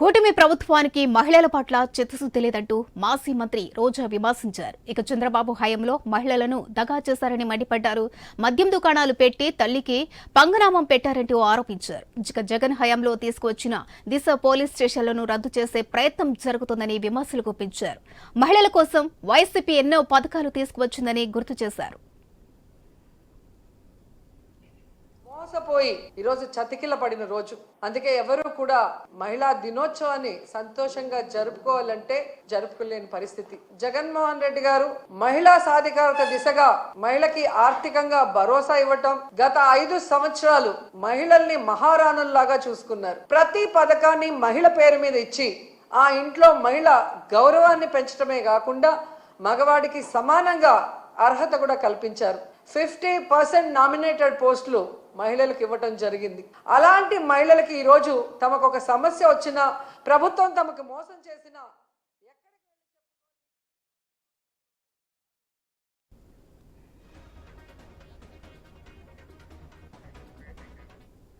కూటమి ప్రభుత్వానికి మహిళల పట్ల చిత్తశుద్ధి లేదంటూ మాజీ మంత్రి రోజా విమర్శించారు. ఇక చంద్రబాబు హయాంలో మహిళలను దగా చేశారని మండిపడ్డారు. మద్యం దుకాణాలు పెట్టి తల్లికి పంగనామం పెట్టారంటూ ఆరోపించారు. ఇక జగన్ హయాంలో తీసుకువచ్చిన దిశ పోలీస్ స్టేషన్లను రద్దు చేసే ప్రయత్నం జరుగుతుందని విమర్శలు గుప్పించారు. మహిళల కోసం వైసీపీ ఎన్నో పథకాలు తీసుకువచ్చిందని గుర్తు చేశారు. మోసపోయి ఈరోజు చతికిల పడిన రోజు. అందుకే ఎవరు కూడా మహిళా దినోత్సవాన్ని సంతోషంగా జరుపుకోవాలంటే జరుపుకోలేని పరిస్థితి. జగన్మోహన్ రెడ్డి గారు మహిళా సాధికారత దిశగా మహిళకి ఆర్థికంగా భరోసా ఇవ్వటం గత ఐదు సంవత్సరాలు మహిళల్ని మహారాణుల్లాగా చూసుకున్నారు. ప్రతి పథకాన్ని మహిళ పేరు మీద ఇచ్చి ఆ ఇంట్లో మహిళ గౌరవాన్ని పెంచడమే కాకుండా మగవాడికి సమానంగా అర్హత కూడా కల్పించారు. ఫిఫ్టీ పర్సెంట్ నామినేటెడ్ పోస్టులు మహిళలకు ఇవ్వటం జరిగింది. అలాంటి మహిళలకి ఈరోజు తమకు ఒక సమస్య వచ్చినా ప్రభుత్వం తమకు మోసం చేసిన